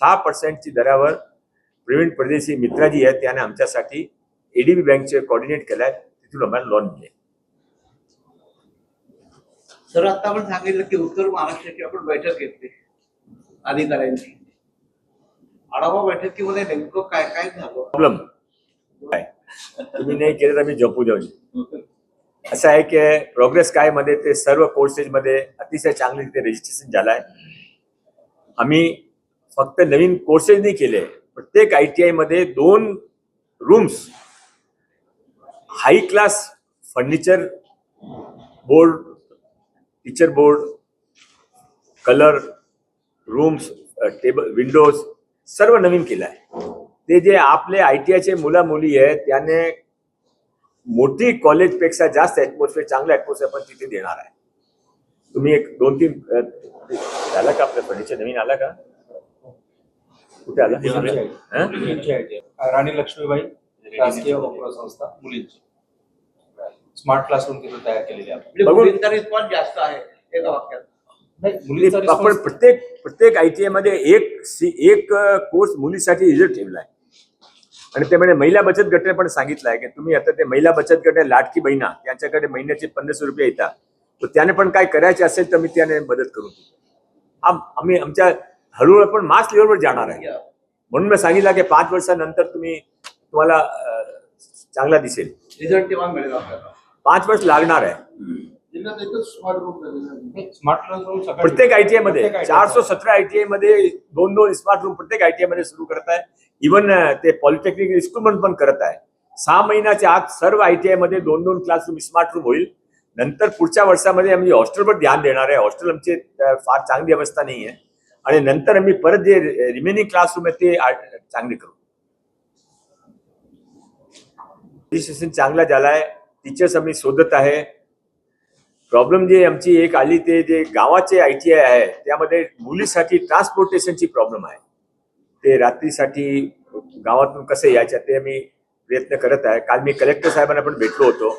सहा पर्सेंटची दरावर प्रवीण परदेशी मित्राजी आहेत त्याने आमच्यासाठी एडीबी बँकचे कोऑर्डिनेट केलाय तिथून आम्हाला लोन मिळेल. सर आता आपण सांगितलं की उत्तर महाराष्ट्राची आपण बैठक घेतली अधिकाऱ्यांची. आढावा बैठकीमध्ये नेमकं काय काय झालं? प्रॉब्लेम काय? तुम्ही नाही केलं तर मी झोपू जाऊ असं आहे की प्रोग्रेस काय मध्ये ते सर्व courses मध्ये अतिशय चांगली रजिस्ट्रेशन झालंय. आम्ही फक्त नवीन कोर्सेस नाही केले. प्रत्येक आय टी आयमध्ये दोन rooms high class furniture board teacher board colour rooms table windows सर्व नवीन केलं आहे ते जे आपले आय टी आयचे मुला मुली आहेत त्याने मोठी कॉलेजपेक्षा जास्त ॲटमॉस्फिअर चांगलं ॲटमॉस्फिअर पण तिथे देणार आहे. तुम्ही एक दोन तीन अ, झाला का आपलं फर्निचर नवीन आला का? कुठे आला? हं? राणी लक्ष्मीबाई शासकीय संस्था मुलींची. स्मार्ट क्लासरूम तिथे तयार केलेली आहे. म्हणजे बघून- मुलींचा रिस्पॉन्स जास्त आहे एका वाक्यात. आपण प्रत्येक प्रत्येक आय टी आयमध्ये एक सी- एक कोर्स मुलीसाठी रिझर्व ठेवलाय आणि ते म्हणजे महिला बचत गटाने पण सांगितलंय की तुम्ही आता ते महिला बचत गट आहे, लाडकी बहिणा त्यांच्याकडे महिन्याचे पंधराशे रुपये येतात. तर त्याने पण काय करायचे असेल तर मी त्याने मदत करू आम- आम्ही आमच्या हळूहळू आपण मास लेवलवर जाणार आहे. म्हणून मी सांगितलं की पाच वर्षानंतर तुम्ही तुम्हाला चांगला दिसेल. रिझल्ट तेव्हा मिळेल आपल्याला पाच वर्ष लागणार आहे. प्रत्येक आयटीआयमध्ये चारशे सतरा आयटीआयमध्ये दोन दोन स्मार्ट रूम प्रत्येक आयटीआयमध्ये सुरू करत आहे. इव्हन ते पॉलिटेक्निक इन्स्ट्रुमेंट पण करत आहे. सहा महिन्याच्या आत सर्व आयटीआयमध्ये दोन दोन क्लासरूम स्मार्ट रूम होईल. नंतर पुढच्या वर्षामध्ये आम्ही हॉस्टेलवर ध्यान देणार आहे. हॉस्टेल आमची फार चांगली अवस्था नाही आहे आणि नंतर आम्ही परत जे रिमेनिंग क्लासरूम आहे ते चांगले करू. रजिस्ट्रेशन चांगला झालाय टीचर्स आम्ही शोधत आहे. प्रॉब्लेम जे आमची एक आली ते जे गावाचे आय टी आय आहे त्यामध्ये मुलीसाठी ट्रान्सपोर्टेशनची प्रॉब्लेम आहे. ते रात्रीसाठी गावातून कसे यायच्या ते आम्ही प्रयत्न करत आहे. काल मी कलेक्टर साहेबांना पण भेटलो होतो.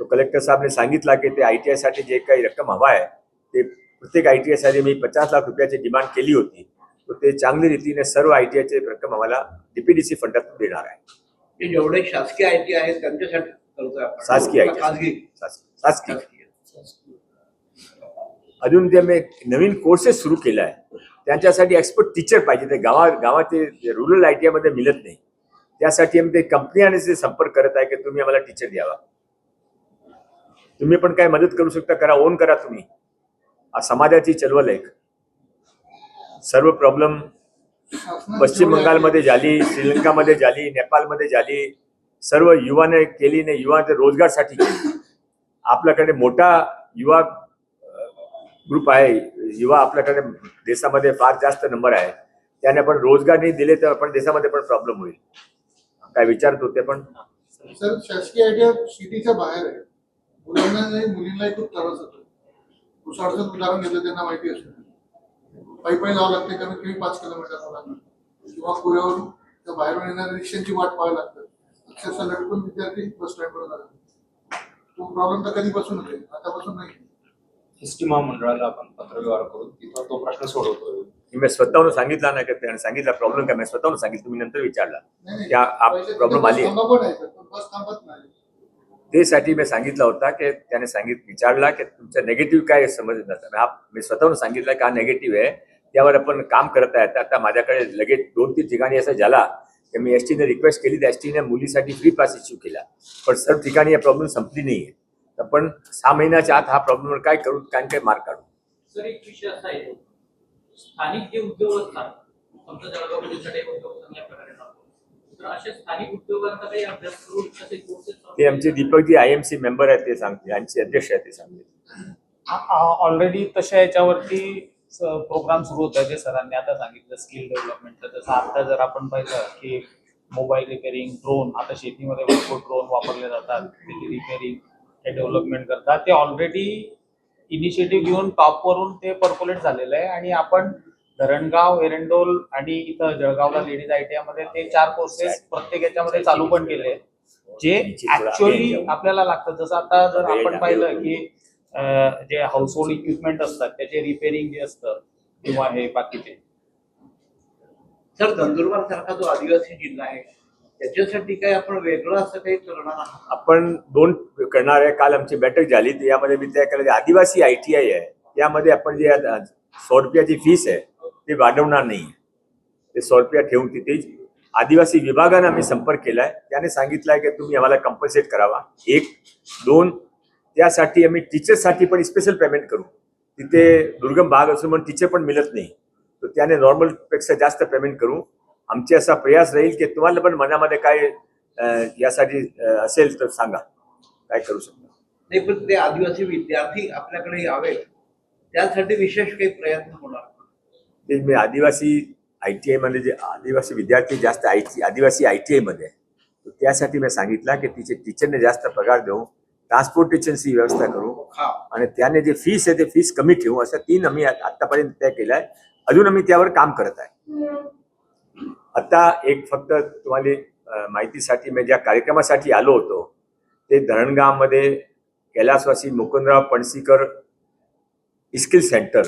तो कलेक्टर साहेबने सांगितला की ते आय टी आयसाठी जे काही रक्कम हवा आहे ते प्रत्येक आय टी आयसाठी मी पचास लाख रुपयाची डिमांड केली होती तर ते चांगली रीतीने सर्व आय टी आयचे रक्कम आम्हाला डीपीडीसी फंडातून देणार आहे. जेवढे शासकीय आय टी आहेत त्यांच्यासाठी शासकीय. खासगी शास- शासकीय. अजून ते मी नवीन कोर्सेस सुरू केला आहे त्यांच्यासाठी एक्सपर्ट टीचर पाहिजे. ते गावा गावाचे रुरल आय टी मध्ये मिळत नाही. त्यासाठी आम्ही ते कंपनी जे संपर्क करत आहे की तुम्ही आम्हाला टीचर द्यावा. तुम्ही पण काय मदत करू शकता करा ओन करा तुम्ही. समाजाची चळवळ आहे सर्व प्रॉब्लेम पश्चिम बंगालमध्ये झाली श्रीलंकामध्ये झाली नेपाळमध्ये झाली. सर्व युवाने केली नाही युवा ते रोजगारसाठी केली. आपल्याकडे मोठा युवा ग्रुप आहे. युवा आपल्याकडे देशामध्ये फार जास्त नंबर आहे. त्याने आपण रोजगार नाही दिले तर आपण देशामध्ये पण प्रॉब्लेम होईल. काय विचारत होते पण? सर शासकीय आयडिया सिटीच्या बाहेर आहे. मुलांना मुलींना खूप त्रास होतो. उसाडचं उदाहरण घेतलं त्यांना माहिती असेल पायी पायी जावं लागते कमीत कमी पाच किलोमीटर मुलांना किंवा पुण्यावरून त्या बाहेरून येणाऱ्या रिक्षांची वाट पाहावी लागते. अक्षरशः लटकून विद्यार्थी बस स्टँडवर जातात. तो प्रॉब्लेम तर कधीपासून आहे आतापासून नाही. एस टी महामंडळाला आपण पत्रव्यवहार करून तिथं तो प्रश्न सोडवतोय. मी स्वतःहून सांगितला ना की त्याने सांगितला प्रॉब्लेम काय? मी स्वतःहून सांगितलं तुम्ही नंतर विचारला. नाही, नाही. त्या बस आली बस थांबत नाही. ते साठी मी सांगितला होता की त्याने सांगित विचारला की तुमचं नेगेटिव्ह काय समज नसतं हा मी स्वतःहून सांगितलं का नेगेटिव्ह आहे. त्यावर आपण काम करत आहेत आता माझ्याकडे लगेच दोन तीन ठिकाणी असं झाला की मी एस टीने रिक्वेस्ट केली. तर एस टीने मुलीसाठी फ्री पास इश्यू केला. पण सर्व ठिकाणी या प्रॉब्लेम संपली नाहीये. तर पण सहा महिन्याच्या आत हा प्रॉब्लेमवर काय करू काय काय मार्ग काढू. सर एक विषय असा आहे. स्थानिक जे उद्योग असतात ते आमचे Deepakji I M C member आहेत ते सांगते यांचे अध्यक्ष आहेत ते सांगते ऑलरेडी तशा याच्यावरती प्रोग्राम सुरू होत आहे जे सरांनी आता सांगितलं स्किल डेव्हलपमेंटचं जसं आता जर आपण पाहिलं की मोबाईल रिपेअरिंग ड्रोन आता शेतीमध्ये भरपूर ड्रोन वापरले जातात. त्याची रिपेअरिंग हे डेव्हलपमेंट करतात. ते ऑलरेडी इनिशिएटिव्ह घेऊन टॉपवरून ते पर्क्युलेट झालेलं आहे आणि आपण धरणगाव एरंडोल आणि इथं जळगावला लेडीज आय टी मध्ये ते चार कोर्सेस प्रत्येक याच्यामध्ये चालू पण केले आहेत. जे ऍक्च्युअली आपल्याला लागतं. जसं आता जर आपण पाहिलं की जे हाऊसहोल्ड इक्विपमेंट असतात त्याचे रिपेअरिंग जे असतं किंवा हे बाकीचे. सर नंदुरबार सारखा जो आदिवासी जिल्हा आहे त्याच्यासाठी काही आपण वेगळं असं काही करणार आहात? आपण दोन करणार आहे काल आमची बैठक झाली यामध्ये मी त्या केलं आदिवासी आय टी आय आहे यामध्ये आपण जे सौ रुपयाची फीस आहे ते वाढवणार नाही ते सौ रुपया ठेवून तिथेच. आदिवासी विभागानं आम्ही संपर्क केलाय. त्याने सांगितलंय की तुम्ही आम्हाला कंपल्सेट करावा. एक दोन त्यासाठी आम्ही टीचरसाठी पण स्पेशल पेमेंट करू. तिथे दुर्गम भाग असून म्हणून टीचर पण मिळत नाही. तर त्याने नॉर्मलपेक्षा जास्त पेमेंट करू. आमचे असा प्रयास राहील की तुम्हाला पण मनामध्ये काय यासाठी असेल तर सांगा. काय करू शकता? नाही पण ते आदिवासी विद्यार्थी आपल्याकडे यावेत. त्यासाठी विशेष काही प्रयत्न होणार. ते मी आदिवासी आय टी आयमध्ये जे आदिवासी विद्यार्थी जास्त आय टी आदिवासी आय टी आयमध्ये आहे. त्यासाठी मी सांगितलं की तिचे टीचरने जास्त पगार देऊ ट्रान्सपोर्टेशनची व्यवस्था करू. आणि त्याने जे फीस आहे ते फीस कमी ठेवू असं तीन आम्ही आ- आतापर्यंत तय केलंय. अजून आम्ही त्यावर काम करत आहे. आता एक फक्त तुम्हाला माहितीसाठी मी ज्या कार्यक्रमासाठी आलो होतो ते धरणगावमध्ये कैलासवासी मुकुंदराव पणशीकर स्किल सेंटर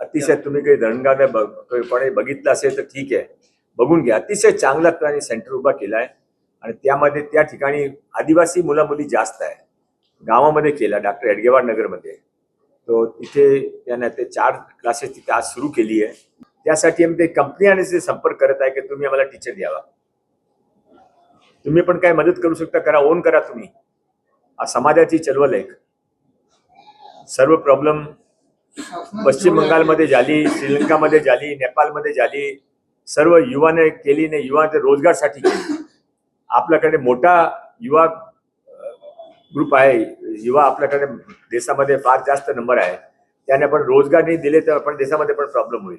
अतिशय तुम्ही काही रणगाव्या बघ- कोणी बघितलं असेल तर ठीक आहे. बघून घ्या. अतिशय चांगला त्यांनी सेंटर उभा केला आहे आणि त्यामध्ये त्या ठिकाणी आदिवासी मुला मुली जास्त आहे. गावामध्ये केला डॉक्टर एडगेवाड नगरमध्ये. तो तिथे त्यांना ते चार क्लासेस तिथे आज सुरू केली आहे. त्यासाठी आम्ही ते कंपनी आणि संपर्क करत आहे की तुम्ही आम्हाला टीचर द्यावा. तुम्ही पण काय मदत करू शकता? करा ओन करा तुम्ही. समाजाची चळवळ एक सर्व प्रॉब्लेम पश्चिम बंगालमध्ये झाली श्रीलंकामध्ये झाली नेपाळमध्ये झाली सर्व युवाने केली नाही युवा ते रोजगारसाठी केली. आपल्याकडे मोठा युवा ग्रुप आहे. युवा आपल्याकडे देशामध्ये फार जास्त नंबर आहे. त्याने आपण रोजगार नाही दिले तर आपण देशामध्ये पण प्रॉब्लेम होईल.